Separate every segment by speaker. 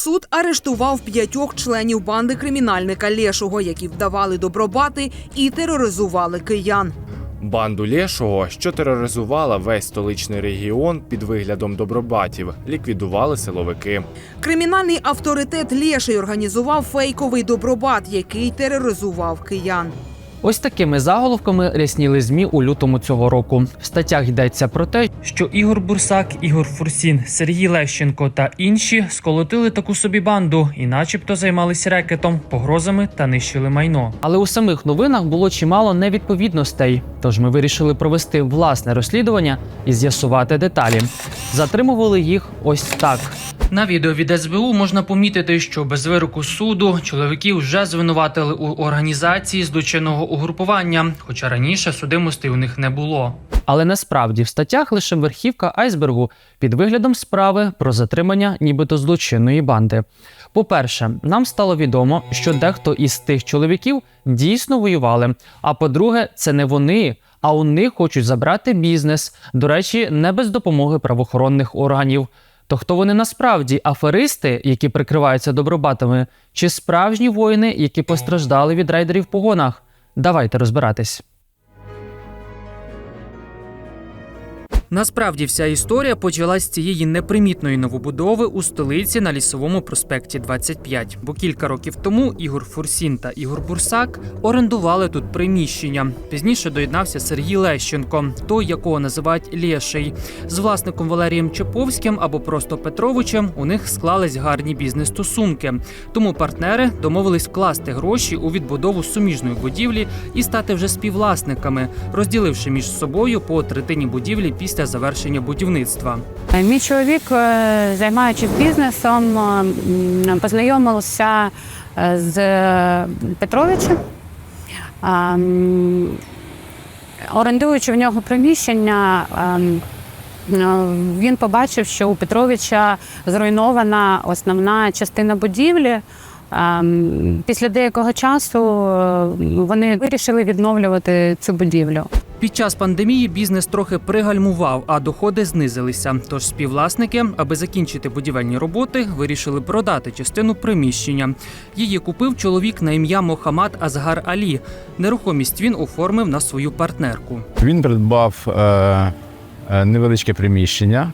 Speaker 1: Суд арештував п'ятьох членів банди кримінальника Лєшого, які вдавали добробати і тероризували киян.
Speaker 2: Банду Лєшого, що тероризувала весь столичний регіон під виглядом добробатів, ліквідували силовики.
Speaker 1: Кримінальний авторитет Лєший організував фейковий добробат, який тероризував киян.
Speaker 3: Ось такими заголовками рясніли змі у лютому цього року. В статтях йдеться про те, що Ігор Бурсак, Ігор Фурсін, Сергій Лещенко та інші сколотили таку собі банду і, начебто, займалися рекетом, погрозами та нищили майно. Але у самих новинах було чимало невідповідностей. Тож ми вирішили провести власне розслідування і з'ясувати деталі. Затримували їх ось так. На відео від СБУ можна помітити, що без вироку суду чоловіків вже звинуватили у організації злочинного угрупування, хоча раніше судимостей у них не було. Але насправді в статтях лише верхівка айсбергу під виглядом справи про затримання нібито злочинної банди. По-перше, нам стало відомо, що дехто із тих чоловіків дійсно воювали. А по-друге, це не вони, а у них хочуть забрати бізнес. До речі, не без допомоги правоохоронних органів. То хто вони насправді аферисти, які прикриваються добробатами, чи справжні воїни, які постраждали від рейдерів в погонах? Давайте розбиратись. Насправді вся історія почалась з цієї непримітної новобудови у столиці на лісовому проспекті 25. Бо кілька років тому Ігор Фурсін та Ігор Бурсак орендували тут приміщення. Пізніше доєднався Сергій Лещенко, той, якого називають Лєший. З власником Валерієм Чеповським або просто Петровичем у них склались гарні бізнес-стосунки. Тому партнери домовились вкласти гроші у відбудову суміжної будівлі і стати вже співвласниками, розділивши між собою по третині будівлі після завершення будівництва.
Speaker 4: Мій чоловік, е, займаючись бізнесом, е, познайомився е, з Петровичем. Орендуючи в нього приміщення, е, він побачив, що у Петровича зруйнована основна частина будівлі. Після деякого часу е, вони вирішили відновлювати цю будівлю.
Speaker 3: Під час пандемії бізнес трохи пригальмував, а доходи знизилися. Тож співвласники, аби закінчити будівельні роботи, вирішили продати частину приміщення. Її купив чоловік на ім'я Мохамад Азгар Алі. Нерухомість він оформив на свою партнерку.
Speaker 5: Він придбав е, е, невеличке приміщення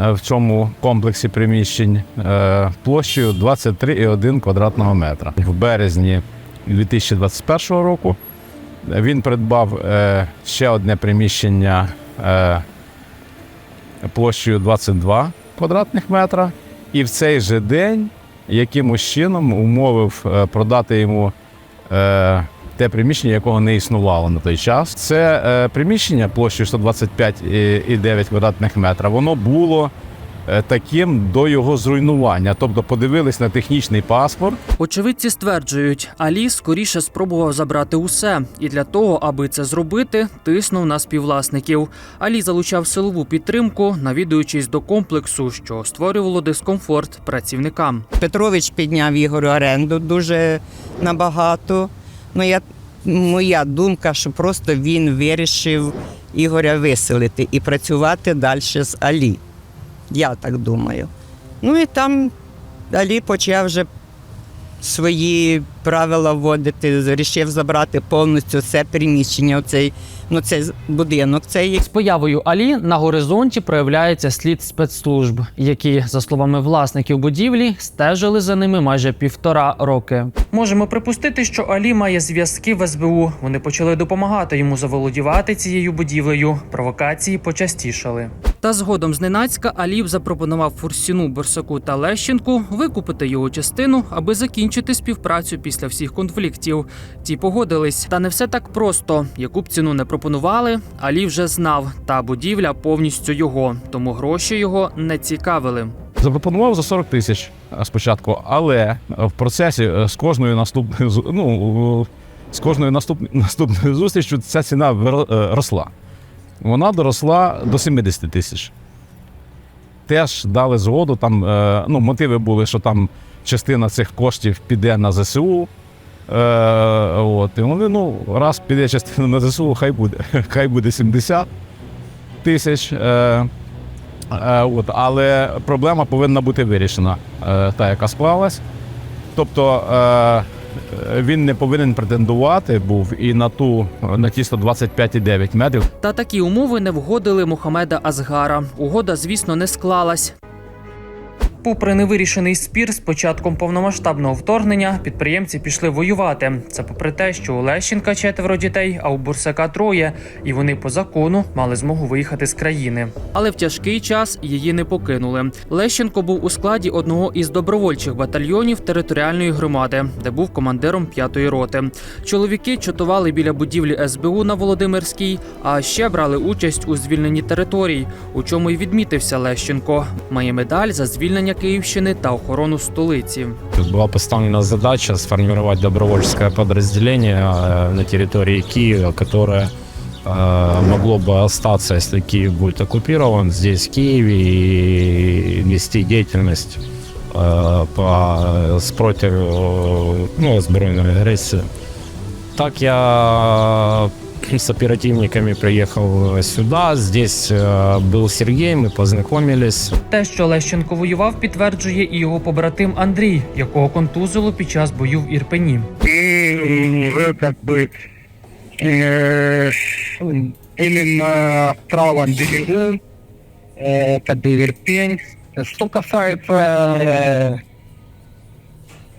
Speaker 5: е, в цьому комплексі приміщень е, площею 23,1 квадратного метра. В березні 2021 року він придбав е, ще одне приміщення е, площею 22 квадратних метра. І в цей же день якимось чином умовив е, продати йому те приміщення, якого не існувало на той час. Це приміщення площею 125,9 квадратних метра. Воно було таким до його зруйнування. Тобто подивились на технічний паспорт.
Speaker 3: Очевидці стверджують, Алі скоріше спробував забрати усе, і для того, аби це зробити, тиснув на співвласників. Алі залучав силову підтримку, навідуючись до комплексу, що створювало дискомфорт працівникам.
Speaker 6: Петрович підняв Ігорю оренду дуже набагато. Ну, я, моя думка, що просто він вирішив Ігоря виселити і працювати далі з Алі. Я так думаю. Ну і там Алі почав вже свої правила вводити, вирішив забрати повністю це приміщення, оцей, ну, цей будинок. Цей
Speaker 3: З появою Алі на горизонті проявляється слід спецслужб, які, за словами власників будівлі, стежили за ними майже півтора роки. Можемо припустити, що Алі має зв'язки в СБУ. Вони почали допомагати йому заволодівати цією будівлею. Провокації почастішали. Та згодом зненацька Алів запропонував Фурсіну, Борсаку та Лещенку викупити його частину, аби закінчити співпрацю після всіх конфліктів. Ті погодились, та не все так просто. Яку б ціну не пропонували, Алі вже знав, та будівля повністю його, тому гроші його не цікавили.
Speaker 5: Запропонував за 40 тисяч е, спочатку, але в процесі е, з кожною наступною ну, е, з кожною наступ, наступною зустрічю ця ціна е, росла. Вона доросла до 70 тисяч. Теж дали згоду. Там е, ну, мотиви були, що там частина цих коштів піде на ЗСУ. Е, от, і вони, ну, раз піде частина на ЗСУ, хай буде. Хай буде 70 тисяч. Е, Е, От, але проблема повинна бути вирішена, е, та яка склалась. Тобто е, він не повинен претендувати був і на ту на ті 125,9 метрів.
Speaker 3: Та такі умови не вгодили Мухамеда Азгара. Угода, звісно, не склалась. Попри невирішений спір з початком повномасштабного вторгнення, підприємці пішли воювати. Це попри те, що у Лещенка четверо дітей, а у Бурсака троє, і вони по закону мали змогу виїхати з країни. Але в тяжкий час її не покинули. Лещенко був у складі одного із добровольчих батальйонів територіальної громади, де був командиром п'ятої роти. Чоловіки чатували біля будівлі СБУ на Володимирській, а ще брали участь у звільненні територій, у чому й відмітився Лещенко. Має медаль за звільнення Київщини та охорону столиці.
Speaker 7: Была поставлена задача сформировать добровольческое подразделение э, на территории Киева, которое э, могло бы остаться, если Киев будет оккупирован, здесь в Киеве и вести деятельность э, по, с против э, ну, збройної агресії. Так я с оперативниками приехал сюда. Здесь э, был Сергей, мы познакомились.
Speaker 3: Те, що Лещенко воював, підтверджує і його побратим Андрій, якого контузило під час бою в Ірпені.
Speaker 8: и уже как бы э, именно в правом берегу, э, это Биверпень. Что касается э,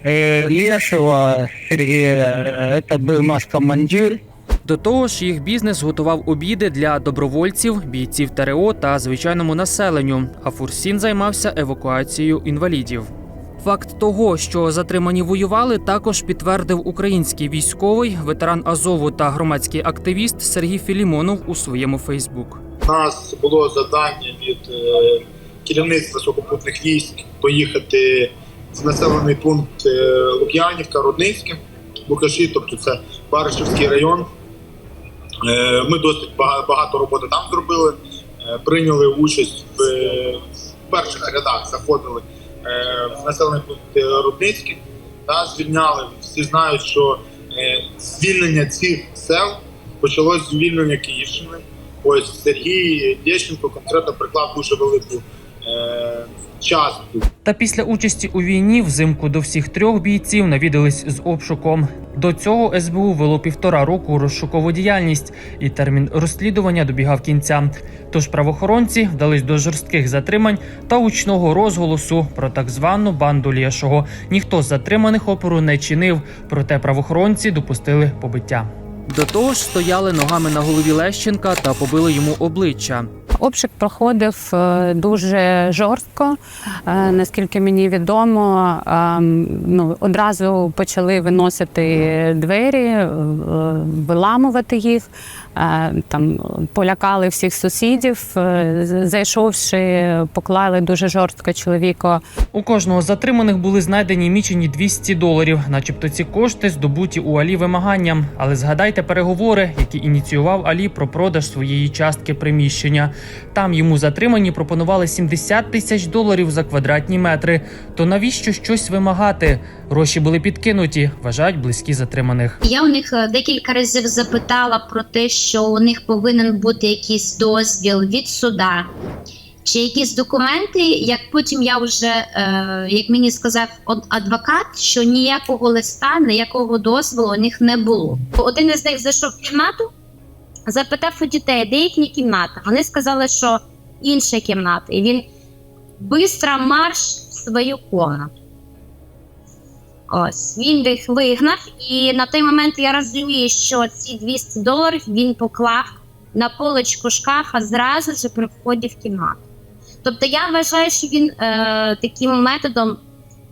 Speaker 8: э, Лешего Сергея, это был наш командир.
Speaker 3: До того ж, їх бізнес готував обіди для добровольців, бійців ТРО та звичайному населенню. А Фурсін займався евакуацією інвалідів. Факт того, що затримані воювали, також підтвердив український військовий, ветеран Азову та громадський активіст Сергій Філімонов у своєму Фейсбук.
Speaker 9: У нас було завдання від е, керівництва сухопутних військ поїхати в населений пункт е, Лук'янівка, Рудницьке, Лукаші, тобто це Баришівський район. Е, Ми досить багато роботи там зробили, е, прийняли участь в, перших рядах, заходили е, в населений пункт Рудницьке, та звільняли. Всі знають, що звільнення цих сел почалось звільнення Київщини. Ось Сергій Дєщенко конкретно приклав дуже велику частку
Speaker 3: Та після участі у війні взимку до всіх трьох бійців навідались з обшуком. До цього СБУ вело півтора року розшукову діяльність, і термін розслідування добігав кінця. Тож правоохоронці вдались до жорстких затримань та гучного розголосу про так звану банду Лєшого. Ніхто з затриманих опору не чинив, проте правоохоронці допустили побиття. До того ж, стояли ногами на голові Лещенка та побили йому обличчя.
Speaker 4: Обшук проходив е, дуже жорстко. Е, Наскільки мені відомо, е, ну, одразу почали виносити двері, виламувати їх. Там полякали всіх сусідів. Зайшовши, поклали дуже жорстко чоловіка
Speaker 3: У кожного з затриманих були знайдені мічені 200 доларів, начебто ці кошти здобуті у Алі вимаганням. Але згадайте переговори, які ініціював Алі про продаж своєї частки приміщення. Там йому затримані пропонували 70 тисяч доларів за квадратні метри. То навіщо щось вимагати? Гроші були підкинуті, вважають близькі затриманих.
Speaker 10: Я у них е, декілька разів запитала про те, що у них повинен бути якийсь дозвіл від суда. Чи якісь документи, як потім я вже, е, як мені сказав адвокат, що ніякого листа, ніякого дозволу у них не було. Один із них зайшов в кімнату, запитав у дітей, де їхня кімната. Вони сказали, що інша кімната. І він швидко марш в свою кімнату. Ось він їх вигнав, і на той момент я розумію, що ці 200 доларів він поклав на полочку шкафа зразу ж при вході в кімнату. Тобто я вважаю, що він е, таким методом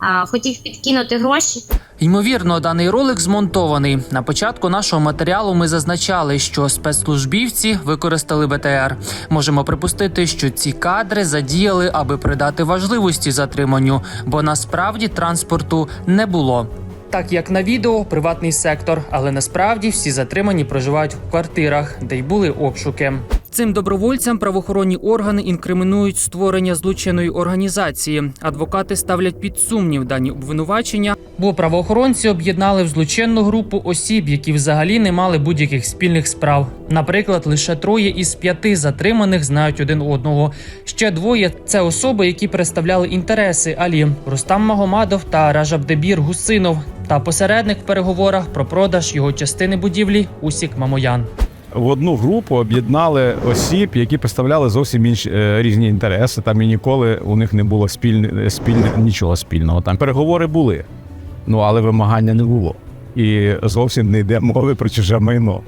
Speaker 10: е, хотів підкинути гроші.
Speaker 3: Ймовірно, даний ролик змонтований. На початку нашого матеріалу ми зазначали, що спецслужбівці використали БТР. Можемо припустити, що ці кадри задіяли, аби придати важливості затриманню, бо насправді транспорту не було. Так як на відео, приватний сектор, але насправді всі затримані проживають в квартирах, де й були обшуки. Цим добровольцям правоохоронні органи інкримінують створення злочинної організації. Адвокати ставлять під сумнів дані обвинувачення, бо правоохоронці об'єднали в злочинну групу осіб, які взагалі не мали будь-яких спільних справ. Наприклад, лише троє із п'яти затриманих знають один одного. Ще двоє це особи, які представляли інтереси Алі Рустам Магомадов та Ражабдебір Гусинов. Та посередник в переговорах про продаж його частини будівлі Усік Мамоян.
Speaker 5: В одну групу об'єднали осіб, які представляли зовсім інші е, різні інтереси. Там і ніколи у них не було спільне, спільне нічого спільного. Там переговори були, ну але вимагання не було. І зовсім не йде мови про чуже майно.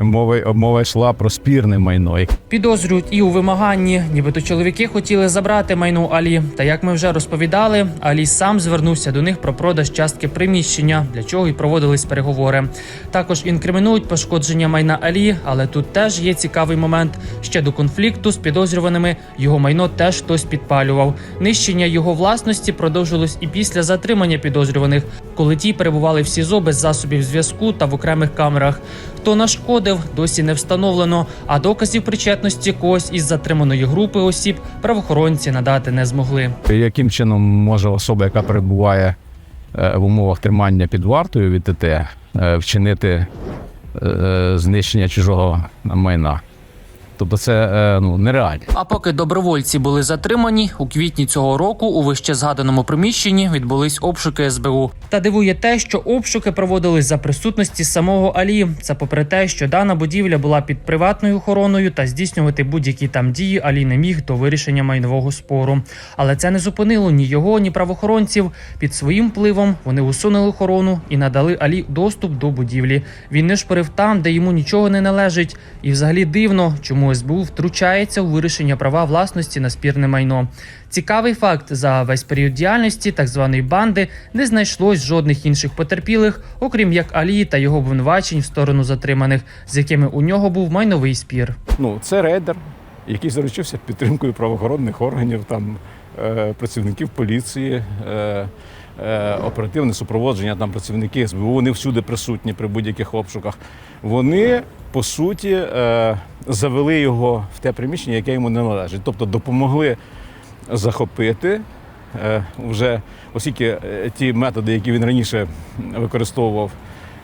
Speaker 5: Мова, мова йшла про спірне майно.
Speaker 3: Підозрюють і у вимаганні, нібито чоловіки хотіли забрати майно Алі. Та як ми вже розповідали, Алі сам звернувся до них про продаж частки приміщення, для чого й проводились переговори. Також інкримінують пошкодження майна Алі, але тут теж є цікавий момент. Ще до конфлікту з підозрюваними його майно теж хтось підпалював. Нищення його власності продовжилось і після затримання підозрюваних, коли ті перебували в СІЗО без засобів зв'язку та в окремих камерах. Хто нашкодив, досі не встановлено, а доказів причетності когось із затриманої групи осіб правоохоронці надати не змогли.
Speaker 5: Яким чином може особа, яка перебуває е, в умовах тримання під вартою від ТТ, е, вчинити е, знищення чужого майна? Тобто це е, ну, нереально.
Speaker 3: А поки добровольці були затримані, у квітні цього року у вище згаданому приміщенні відбулись обшуки СБУ. Та дивує те, що обшуки проводились за присутності самого Алі. Це попри те, що дана будівля була під приватною охороною та здійснювати будь-які там дії Алі не міг до вирішення майнового спору. Але це не зупинило ні його, ні правоохоронців. Під своїм впливом вони усунули охорону і надали Алі доступ до будівлі. Він не шпорив там, де йому нічого не належить. І взагалі дивно, чому СБУ втручається у вирішення права власності на спірне майно. Цікавий факт: за весь період діяльності так званої банди не знайшлось жодних інших потерпілих, окрім як Алі та його обвинувачень в сторону затриманих, з якими у нього був майновий спір.
Speaker 5: Ну, це рейдер, який заручився підтримкою правоохоронних органів, там, е, працівників поліції, е, оперативне супроводження, там працівники СБУ, вони всюди присутні при будь-яких обшуках. Вони, по суті, е, завели його в те приміщення, яке йому не належить. Тобто допомогли захопити. е, Вже оскільки е, ті методи, які він раніше використовував,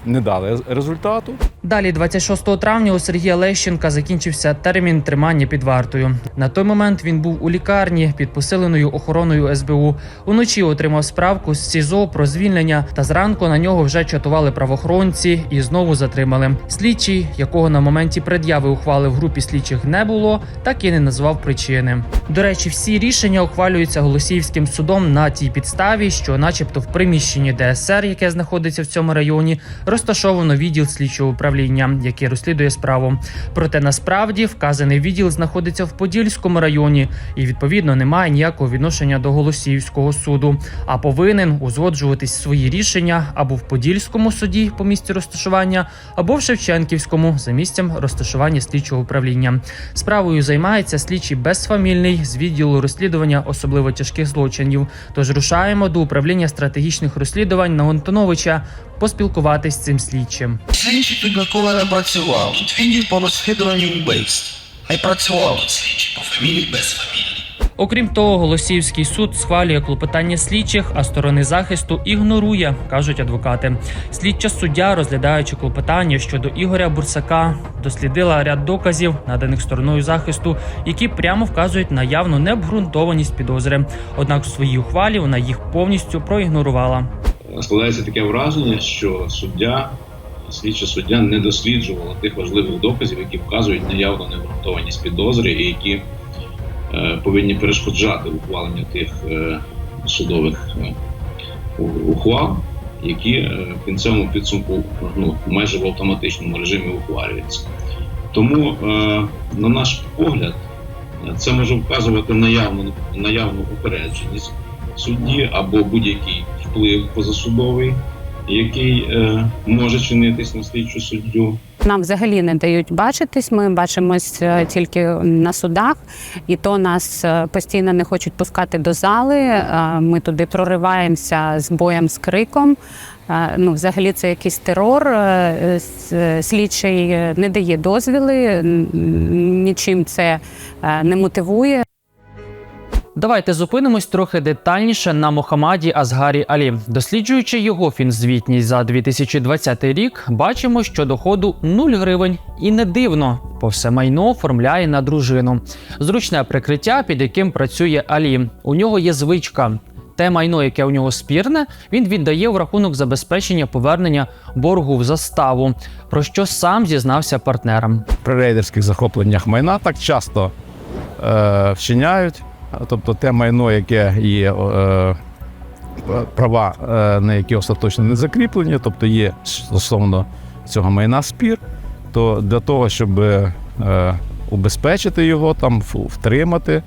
Speaker 5: не дали результату.
Speaker 3: Далі, 26 травня, у Сергія Лещенка закінчився термін тримання під вартою. На той момент він був у лікарні під посиленою охороною СБУ. Уночі отримав справку з СІЗО про звільнення, та зранку на нього вже чатували правоохоронці і знову затримали. Слідчий, якого на моменті пред'яви ухвали в групі слідчих не було, так і не назвав причини. До речі, всі рішення ухвалюються Голосіївським судом на тій підставі, що, начебто, в приміщенні ДСР, яке знаходиться в цьому районі, розташовано відділ слідчого управління, який розслідує справу. Проте насправді вказаний відділ знаходиться в Подільському районі і відповідно не має ніякого відношення до Голосіївського суду, а повинен узгоджуватись свої рішення або в Подільському суді по місці розташування, або в Шевченківському за місцем розташування слідчого управління. Справою займається слідчий безфамільний з відділу розслідування особливо тяжких злочинів. Тож рушаємо до управління стратегічних розслідувань на Антоновича поспілкуватись цим слідчим.
Speaker 8: Слідчий тут ніколи не працював. Тут відділ по розслідуванню вбивств. А й працював тут слідчий по фамілії без фамілії.
Speaker 3: Окрім того, Голосіївський суд схвалює клопотання слідчих, а сторони захисту ігнорує, кажуть адвокати. Слідча суддя, розглядаючи клопотання щодо Ігоря Бурсака, дослідила ряд доказів, наданих стороною захисту, які прямо вказують на явну необґрунтованість підозри. Однак в своїй ухвалі вона їх повністю проігнорувала.
Speaker 11: Складається таке враження, що суддя, слідча суддя не досліджувала тих важливих доказів, які вказують наявну необґрунтованість підозри і які е, повинні перешкоджати ухваленню тих е, судових е, ухвал, які в кінцевому підсумку ну, майже в автоматичному режимі ухвалюються. Тому, на наш погляд, це може вказувати наявну, наявну упередженість судді або будь-який вплив позасудовий, який е, може чинитись на слідчу суддю.
Speaker 4: Нам взагалі не дають бачитись. Ми бачимось е, тільки на судах, і то нас е, постійно не хочуть пускати до зали. Е, Ми туди прориваємося з боєм, з криком. Ну, взагалі, це якийсь терор. Слідчий не дає дозвіли, нічим це не мотивує.
Speaker 3: Давайте зупинимось трохи детальніше на Мохамаді Азгарі Алі. Досліджуючи його фінзвітність за 2020 рік, бачимо, що доходу 0 гривень, і не дивно, бо все майно оформляє на дружину. Зручне прикриття, під яким працює Алі. У нього є звичка. Те майно, яке у нього спірне, він віддає в рахунок забезпечення повернення боргу в заставу, про що сам зізнався партнерам.
Speaker 5: При рейдерських захопленнях майна так часто е, вчиняють. Тобто те майно, яке є е, права, е, на які остаточно не закріплені, тобто є стосовно цього майна спір, то для того, щоб е, убезпечити його, там втримати,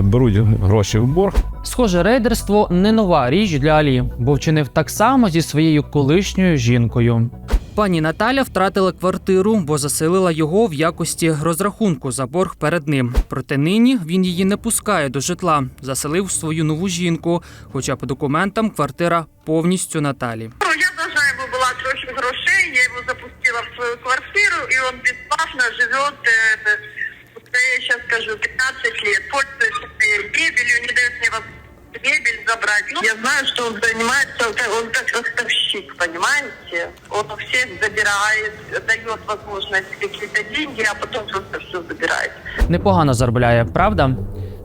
Speaker 5: беруть гроші в борг.
Speaker 3: Схоже, рейдерство не нова річ для Алі, бо вчинив так само зі своєю колишньою жінкою. Пані Наталя втратила квартиру, бо заселила його в якості розрахунку за борг перед ним. Проте нині він її не пускає до житла, заселив свою нову жінку. Хоча по документам квартира повністю Наталі.
Speaker 12: Ну, Я должна ему была трохи грошей, я его запустила в свою квартиру, и он бесплатно живет, э, э, я сейчас скажу, 15 лет, пользуется моей мебелью, не дает мне возможность мебель забрать. Ну, я знаю, что он занимается, он как ростовщик, понимаете? Он у всех забирает, дает возможность какие-то деньги, а потом просто все забирает.
Speaker 3: Непогано заробляє, правда?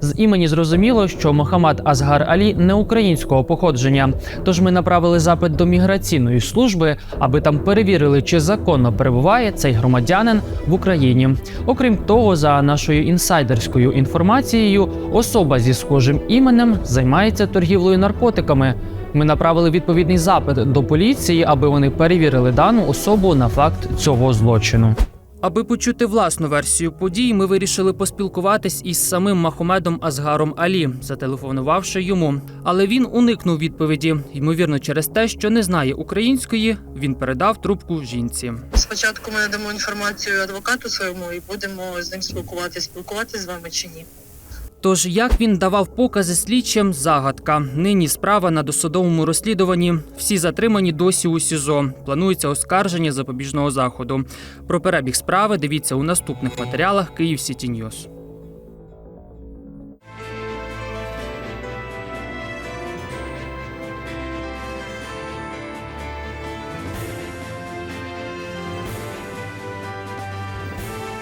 Speaker 3: З імені зрозуміло, що Мохаммад Азгар Алі не українського походження. Тож ми направили запит до міграційної служби, аби там перевірили, чи законно перебуває цей громадянин в Україні. Окрім того, за нашою інсайдерською інформацією, особа зі схожим іменем займається торгівлею наркотиками. Ми направили відповідний запит до поліції, аби вони перевірили дану особу на факт цього злочину. Аби почути власну версію подій, ми вирішили поспілкуватись із самим Махомедом Азгаром Алі, зателефонувавши йому. Але він уникнув відповіді. Ймовірно, через те, що не знає української, він передав трубку жінці.
Speaker 12: Спочатку ми надамо інформацію адвокату своєму і будемо з ним спілкуватися, спілкуватися з вами чи ні.
Speaker 3: Тож як він давав покази слідчим, загадка. Нині справа на досудовому розслідуванні. Всі затримані досі у СІЗО. Планується оскарження запобіжного заходу. Про перебіг справи дивіться у наступних матеріалах Київ Сіті Ньюс.